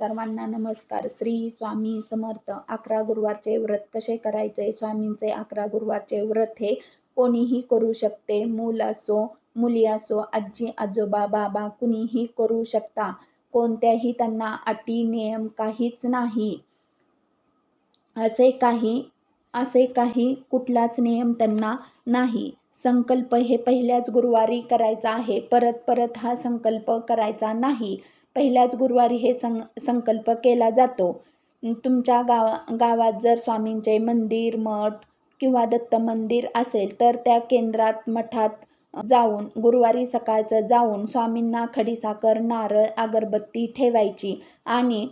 सर्वांना नमस्कार. श्री स्वामी समर्थ अकरा गुरुवारचे व्रत कसे करायचे? स्वामींचे अकरा गुरुवारचे व्रत हे कोणीही करू शकते. मूल असो मुली असो आजी आजोबा बाबा कुणीही करू शकता. कोणत्याही त्यांना अटी नियम काहीच नाही. असे काही असे काही कुठलाच नियम त्यांना नाही. संकल्प हे पहिल्याच गुरुवारी करायचा आहे. परत परत हा संकल्प करायचा नाही. पहिल्याच गुरुवारी हे सं संकल्प केला जातो. तुमच्या गावा गावात जर स्वामींचे मंदिर मठ किंवा दत्त मंदिर असेल तर त्या केंद्रात मठात जाऊन गुरुवारी सकाळचं जाऊन स्वामींना खडीसाखर नारळ अगरबत्ती ठेवायची आणि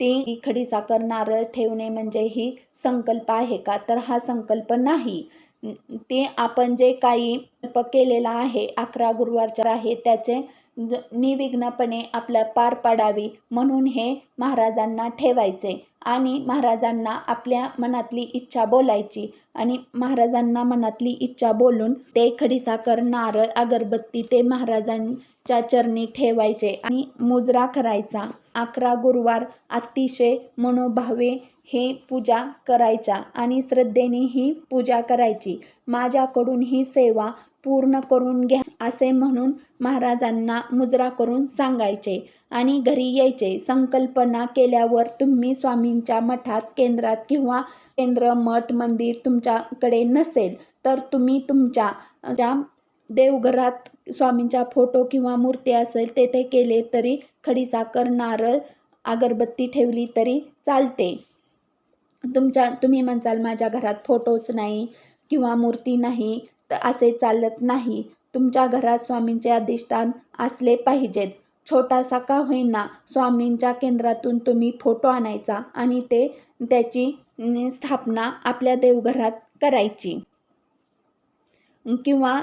ती खडीसाखर नारळ ठेवणे म्हणजे ही संकल्प आहे का? तर हा संकल्प नाही. ते आपण जे काही केलेला आहे अकरा गुरुवारच्या आहे त्याचे निर्विघ्नपणे आपल्या पार पाडावी म्हणून हे महाराजांना ठेवायचे आणि महाराजांना आपल्या मनातली इच्छा बोलायची आणि महाराजांना मनातली इच्छा बोलून ते खडीसाकर नारळ अगरबत्ती ते महाराजांच्या चरणी ठेवायचे आणि मुजरा करायचा. अकरा गुरुवार अतिशय मनोभावे हे पूजा करायच्या आणि श्रद्धेने ही पूजा करायची. माझ्याकडून ही सेवा पूर्ण करून घ्या असे म्हणून महाराजांना मुजरा करून सांगायचे आणि घरी यायचे. संकल्पना केल्यावर तुम्ही स्वामींच्या मठात केंद्रात किंवा केंद्र मठ मंदिर तुमच्याकडे नसेल तर तुम्ही तुमच्या ज्या देवघरात स्वामींच्या फोटो किंवा मूर्ती असेल तेथे केले तरी खडीसाकर नारळ अगरबत्ती ठेवली तरी चालते. तुमच्या तुम्ही म्हणसाल माझ्या घरात फोटोच नाही किंवा मूर्ती नाही. तर असे चालत नाही. तुमच्या घरात स्वामींचे अधिष्ठान असले पाहिजेत. छोटासा का होईना स्वामींच्या केंद्रातून तुम्ही फोटो आणायचा आणि ते त्याची स्थापना आपल्या देवघरात करायची. किंवा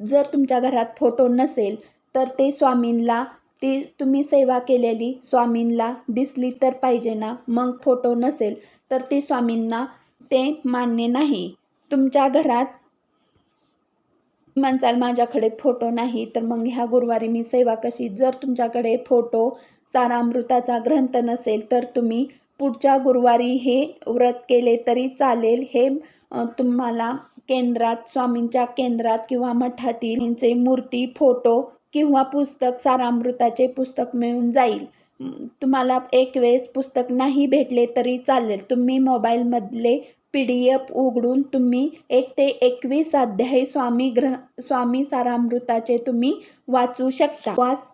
जर तुमच्या घरात फोटो नसेल तर ते स्वामींना ती तुम्ही सेवा केलेली स्वामींना दिसली तर पाहिजे ना? मग फोटो नसेल तर ती स्वामींना ते मान्य नाही. तुमच्या घरात म्हणसाल माझ्याकडे फोटो नाही तर मग ह्या गुरुवारी मी सेवा कशी? जर तुमच्याकडे फोटो सारामृताचा ग्रंथ नसेल तर तुम्ही पुढच्या गुरुवारी हे व्रत केले तरी चालेल. हे तुम्हाला केंद्रात स्वामींच्या केंद्रात किंवा मठातील मूर्ती फोटो किंवा पुस्तक सारामृताचे पुस्तक मिळून जाईल. तुम्हाला एक वेळेस पुस्तक नाही भेटले तरी चालेल. तुम्ही मोबाईलमधले पी डी एफ उघडून तुम्ही एक ते एकवीस अध्याय स्वामी ग्रह स्वामी सारामृताचे तुम्ही वाचू शकता. उपवास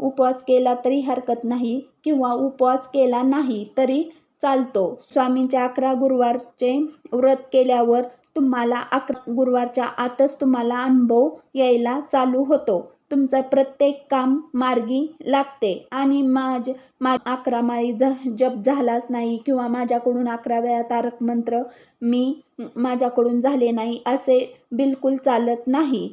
उपवास केला तरी हरकत नाही किंवा उपवास केला नाही तरी चालतो. स्वामींच्या अकरा गुरुवारचे व्रत केल्यावर तुम्हाला अकरा गुरुवारच्या आतच तुम्हाला अनुभव यायला चालू होतो. तुमचं प्रत्येक काम मार्गी लागते. आणि माझ मा अकरा माळी जप झालाच नाही किंवा माझ्याकडून अकरा वेळा तारक मंत्र मी माझ्याकडून झाले नाही असे बिलकुल चालत नाही.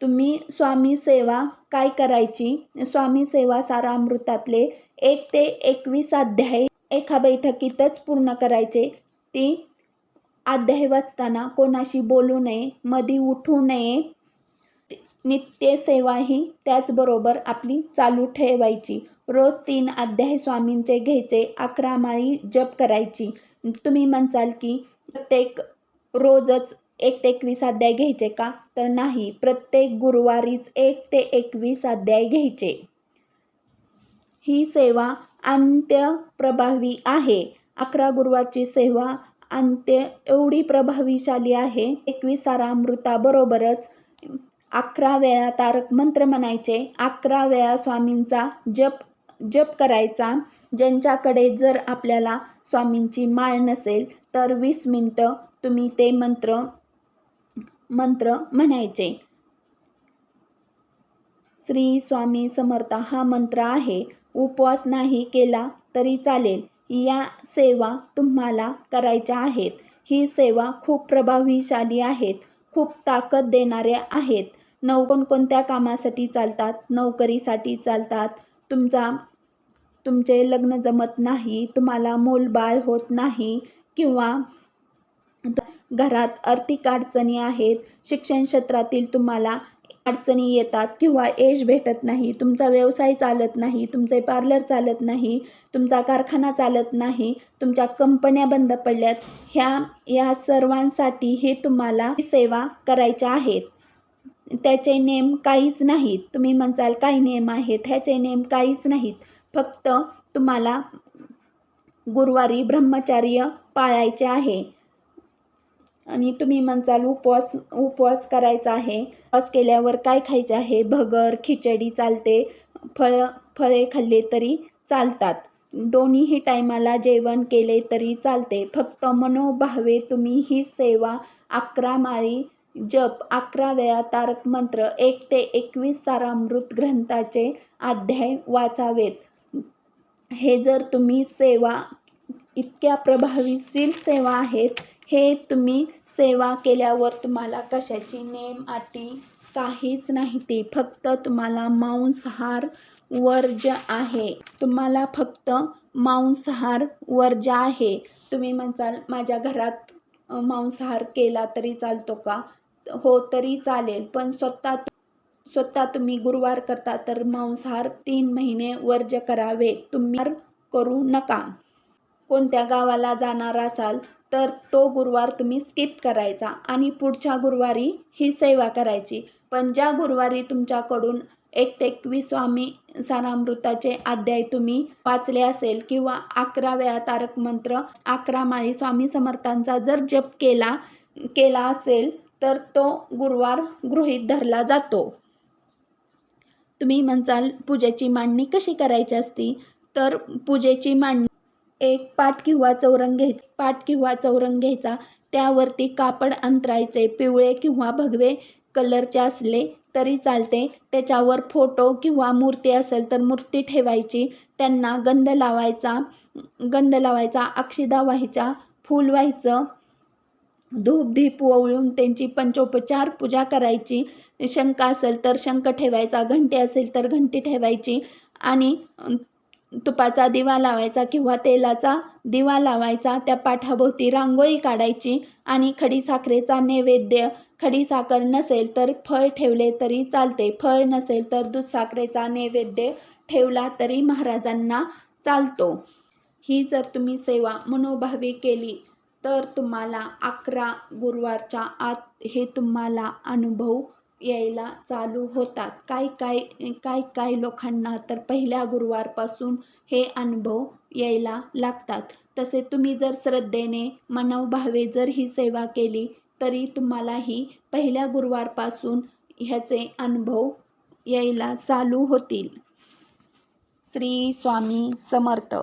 तुम्ही स्वामी सेवा काय करायची? स्वामी सेवा सारा अमृतातले एक ते एकवीस अध्याय एका बैठकीतच पूर्ण करायचे. ती अध्याय वाचताना कोणाशी बोलू नये मधी उठू नये नित्य सेवा ही त्याचबरोबर आपली चालू ठेवायची. रोज तीन अध्याय स्वामींचे घ्यायचे अकरा माळी जप करायची. तुम्ही म्हणसाल की प्रत्येक रोजच एक ते एकवीस अध्याय घ्यायचे का? तर नाही प्रत्येक गुरुवारीच एक ते एकवीस अध्याय घ्यायचे. ही सेवा अंत्य प्रभावी आहे. अकरा गुरुवारची सेवा अंत्य एवढी प्रभावीशाली आहे. एकवीस सारामृताबरोबरच अकरा वेळा तारक मंत्र म्हणायचे. अकरा वेळा स्वामींचा जप जप करायचा. ज्यांच्याकडे जर आपल्याला स्वामींची माळ नसेल तर वीस मिनटं तुम्ही ते मंत्र मंत्र म्हणायचे. श्री स्वामी समर्थ हा मंत्र आहे. उपवास नाही केला तरी चालेल. या सेवा तुम्हाला करायच्या आहेत. ही सेवा खूप प्रभावीशाली आहेत. खूप ताकद देणारे आहेत. नऊ कोणकोणत्या कामासाठी चालतात? नोकरीसाठी चालतात. तुमचा तुमचे लग्न जमत नाही तुम्हाला मूलबाळ होत नाही किंवा घरात आर्थिक अडचणी आहेत शिक्षण क्षेत्रातील तुम्हाला अडचणी येतात किंवा यश भेटत नाही तुमचा व्यवसाय चालत नाही तुमचे पार्लर चालत नाही तुमचा कारखाना चालत नाही तुमच्या कंपन्या बंद पडल्यात. ह्या या सर्वांसाठी हे तुम्हाला सेवा करायच्या आहेत. त्याचे नेम काहीच नाहीत. तुम्ही म्हणसाल काही नियम आहेत. ह्याचे नेम काहीच नाहीत. फक्त तुम्हाला गुरुवारी ब्रह्मचर्य पाळायचे आहे. आणि तुम्ही म्हणसाल उपवास उपवास करायचा आहे. उपवास केल्यावर काय खायचे आहे? भगर खिचडी चालते. फळ फळे खाल्ले तरी चालतात. दोन्हीही टायमाला जेवण केले तरी चालते. फक्त मनोभावे तुम्ही ही सेवा अकरा माळी जप अकरा वेळा तारक मंत्र एक ते एकवीस सारामृत ग्रंथाचे अध्याय वाचावेत. हे जर तुम्ही सेवा इतक्या प्रभावीशील सेवा आहेत हे तुम्ही सेवा केल्यावर तुम्हाला कशाची नेम अटी काहीच नाही ती फक्त तुम्हाला मांसाहार वर्ज आहे तुम्हाला फक्त मांसाहार वर्ज आहे. तुम्ही म्हणसाल माझ्या घरात मांसाहार केला तरी चालतो का? हो तरी चालेल. पण स्वतः स्वतः तुम्ही गुरुवार करता तर मांसाहार तीन महिने वर्ज करावे. तुम्ही करू नका. कोणत्या गावाला जाणार असाल तर तो गुरुवार तुम्ही स्किप करायचा आणि पुढच्या गुरुवारी ही सेवा करायची. पण ज्या गुरुवारी तुमच्याकडून एक ते एकवीस स्वामी सारामृताचे अध्याय तुम्ही वाचले असेल किंवा अकरा वेळा तारक मंत्र अकरा माळी स्वामी समर्थांचा जर जप केला केला असेल तर तो गुरुवार गृहीत धरला जातो. तुम्ही म्हणसाल पूजेची मांडणी कशी करायची असती? तर पूजेची मांडणी एक पाट किंवा चौरंग घ्यायचा पाट किंवा चौरंग घ्यायचा. त्यावरती कापड अंतरायचे पिवळे किंवा भगवे कलरचे असले तरी चालते. त्याच्यावर फोटो किंवा मूर्ती असेल तर मूर्ती ठेवायची. त्यांना गंध लावायचा गंध लावायचा अक्षिदा व्हायच्या फूल व्हायचं. धूप दीप ओवळून त्यांची पंचोपचार पूजा करायची. शंख असेल तर शंख ठेवायचा घंटी असेल तर घंटी ठेवायची आणि तुपाचा दिवा लावायचा किंवा तेलाचा दिवा लावायचा. त्या पाठाभोवती रांगोळी काढायची आणि खडीसाखरेचा नैवेद्य खडीसाखर नसेल तर फळ ठेवले तरी चालते. फळ नसेल तर दूध साखरेचा नैवेद्य ठेवला तरी महाराजांना चालतो. ही जर तुम्ही सेवा मनोभावी केली तर तुम्हाला अकरा गुरुवारच्या आत हे तुम्हाला अनुभव यायला चालू होतात. काय काय काय काय लोकांना तर पहिल्या गुरुवारपासून हे अनुभव यायला लागतात. तसे तुम्ही जर श्रद्धेने मनोभावे जर ही सेवा केली तरी तुम्हालाही पहिल्या गुरुवारपासून ह्याचे अनुभव यायला चालू होतील. श्री स्वामी समर्थ.